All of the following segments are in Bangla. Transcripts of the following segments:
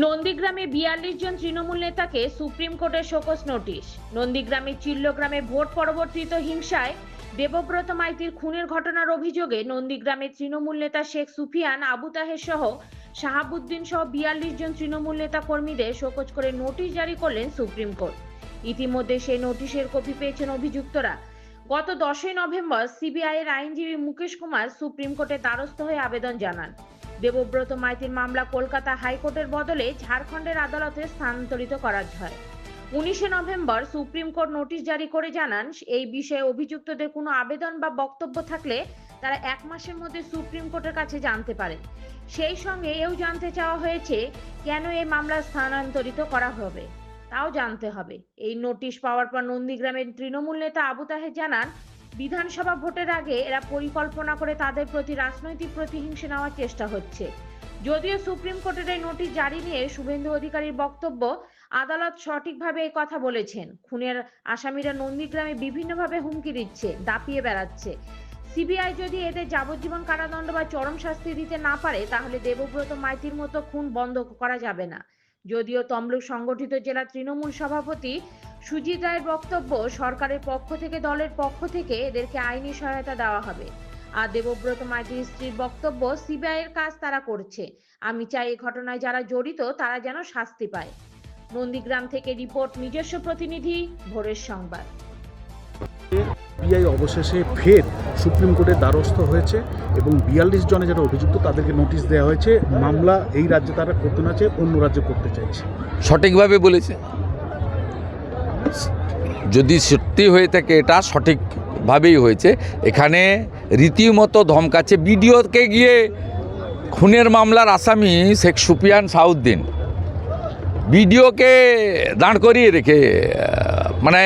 নন্দীগ্রামে বিয়াল্লিশ জন তৃণমূল নেতাকে সুপ্রিম কোর্টের শোকস নোটিশ। নন্দীগ্রামের চিল্লগ্রামে ভোট পরবর্তীত হিংসায় দেবব্রত মাইতির খুনের ঘটনার অভিযোগে নন্দীগ্রামের তৃণমূল নেতা শেখ সুফিয়ান, আবু তাহের সহ শাহাবুদ্দিন সহ বিয়াল্লিশ জন তৃণমূল নেতা কর্মীদের শোকজ করে নোটিশ জারি করলেন সুপ্রিম কোর্ট। ইতিমধ্যে সেই নোটিশের কপি পেয়েছেন অভিযুক্তরা। গত দশই নভেম্বর সিবিআই এর আইনজীবী মুকেশ কুমার সুপ্রিম কোর্টে দ্বারস্থ হয়ে আবেদন জানান। দেবব্রত মাইতির মামলা কলকাতা হাইকোর্টের বদলে ঝাড়খণ্ডের আদালতে স্থানান্তরিত করা হয় উনিশে নভেম্বর সুপ্রিম কোর্ট নোটিশ জারি করে জানান, এই বিষয়ে অভিযুক্তদের কোনো আবেদন বা বক্তব্য থাকলে তারা এক মাসের মধ্যে সুপ্রিম কোর্টের কাছে জানতে পারেন। সেই সঙ্গে এও জানতে চাওয়া হয়েছে, কেন এই মামলা স্থানান্তরিত করা হবে, তাও জানতে হবে। এই নোটিশ পাওয়ার পর নন্দীগ্রামের তৃণমূল নেতা আবু তাহের জানান বিধানসভা ভোটের আগে এরা পরিকল্পনা করে তাদের প্রতি রাজনৈতিক প্রতিহিংসা নেওয়ার চেষ্টা হচ্ছে। যদিও সুপ্রিম কোর্টের এই নোটিশ জারি নিয়ে শুভেন্দু অধিকারীর বক্তব্য, আদালত সঠিকভাবে এই কথা বলেছেন। খুনের আসামিরা নন্দীগ্রামে বিভিন্নভাবে হুমকি দিচ্ছে, দাপিয়ে বেড়াচ্ছে। সিবিআই যদি এদের যাবজ্জীবন কারাদণ্ড বা চরম শাস্তি দিতে না পারে, তাহলে দেবব্রত মাইতির মতো খুন বন্ধ করা যাবে না। যদিও তমলুক সংগঠিত জেলা তৃণমূল সভাপতি সুজিত রায়ের বক্তব্য সরকারের পক্ষ থেকে দলের পক্ষ থেকে এদেরকে আইনি সহায়তা দেওয়া হবে। আর দেবব্রত মাইতির স্ত্রীর বক্তব্য সিবিআই এর কাজ তারা করছে। আমি চাই এই ঘটনায় যারা জড়িত তারা যেন শাস্তি পায়। নন্দীগ্রাম থেকে রিপোর্ট নিজস্ব প্রতিনিধি ভোরের সংবাদ। বিআই অবশেষে ফের সুপ্রিম কোর্টের দ্বারস্থ হয়েছে এবং বিয়াল্লিশ জনে যারা অভিযুক্ত তাদেরকে নোটিশ দেওয়া হয়েছে মামলা এই রাজ্যে তারা করতে না চেয়ে অন্য রাজ্যে করতে চাইছে। সঠিকভাবে বলেছে। যদি সত্যি হয়ে থাকে, এটা সঠিকভাবেই হয়েছে। এখানে রীতিমতো ধমকাচ্ছে বিডিওকে গিয়ে খুনের মামলার আসামি শেখ সুপিয়ান সাউদ্দিন। বিডিওকে দাঁড় করিয়ে রেখে মানে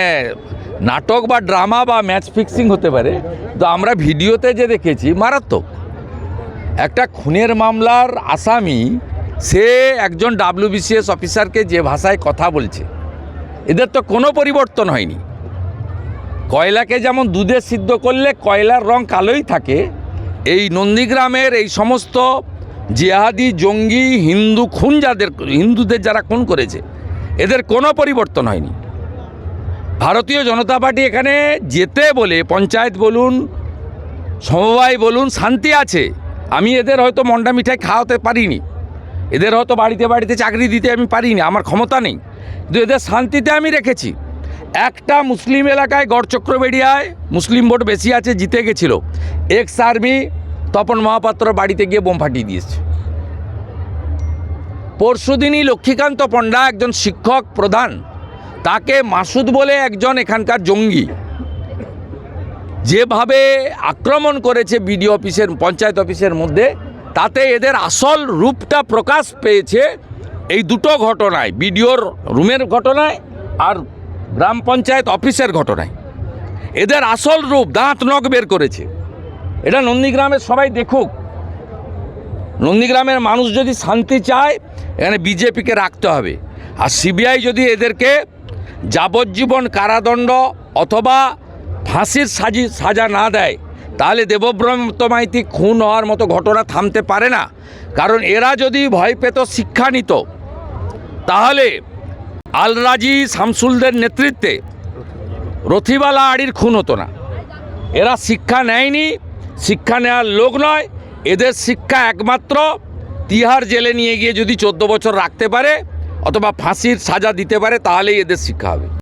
নাটক বা ড্রামা বা ম্যাচ ফিক্সিং হতে পারে, তো আমরা ভিডিওতে যে দেখেছি, মারাত্মক। একটা খুনের মামলার আসামি, সে একজন ডাব্লিউবিসিএস অফিসারকে যে ভাষায় কথা বলছে এদের তো কোনো পরিবর্তন হয়নি। কয়লাকে যেমন দুধে সিদ্ধ করলে কয়লার রং কালোই থাকে, এই নন্দীগ্রামের এই সমস্ত জিহাদি, জঙ্গি, হিন্দু খুন যাদের, হিন্দুদের যারা খুন করেছে, এদের কোনো পরিবর্তন হয়নি। ভারতীয় জনতা পার্টি এখানে যেতে বলে, পঞ্চায়েত বলুন, সমবায় বলুন, শান্তি আছে। আমি এদের হয়তো মন্ডা মিঠাই খাওয়াতে পারিনি। এদের হয়তো বাড়িতে বাড়িতে চাকরি দিতে আমি পারিনি, আমার ক্ষমতা নেই। এদের শান্তিতে আমি রেখেছি। একটা মুসলিম এলাকায় গড়চক্র বেরিয়ায় মুসলিম ভোট বেশি আছে, জিতে গেছিল। এক্স আর্মি তপন মহাপাত্র বাড়িতে গিয়ে বোম ফাটিয়ে দিয়েছে। পরশুদিনই লক্ষ্মীকান্ত পণ্ডা একজন শিক্ষক প্রধান, তাকে মাসুদ বলে একজন এখানকার জঙ্গি, যেভাবে আক্রমণ করেছে বিডিও অফিসের, পঞ্চায়েত অফিসের মধ্যে, তাতে এদের আসল রূপটা প্রকাশ পেয়েছে এই দুটো ঘটনায়, বিডিওর রুমের ঘটনায় আর গ্রাম পঞ্চায়েত অফিসের ঘটনায়। এদের আসল রূপ দাঁত নখ বের করেছে। এটা নন্দীগ্রামের সবাই দেখুক। নন্দীগ্রামের মানুষ যদি শান্তি চায়, এখানে বিজেপিকে রাখতে হবে। আর সিবিআই যদি এদেরকে যাবজ্জীবন কারাদণ্ড অথবা ফাঁসির সাজি, সাজা না দেয়, তাহলে দেবব্রত মাইতি খুন হওয়ার মতো ঘটনা থামতে পারে না। কারণ এরা যদি ভয় পেত, শিক্ষা নিত তাহলে আলরাজি শামসুলদের নেতৃত্বে রথিবালা আড়ির খুন হতো না। এরা শিক্ষা নেয়নি, শিক্ষা নেওয়ার লোক নয়, এদের শিক্ষা একমাত্র তিহার জেলে নিয়ে গিয়ে যদি চোদ্দ বছর রাখতে পারে অথবা ফাঁসির সাজা দিতে পারে, তাহলেই এদের শিক্ষা হবে।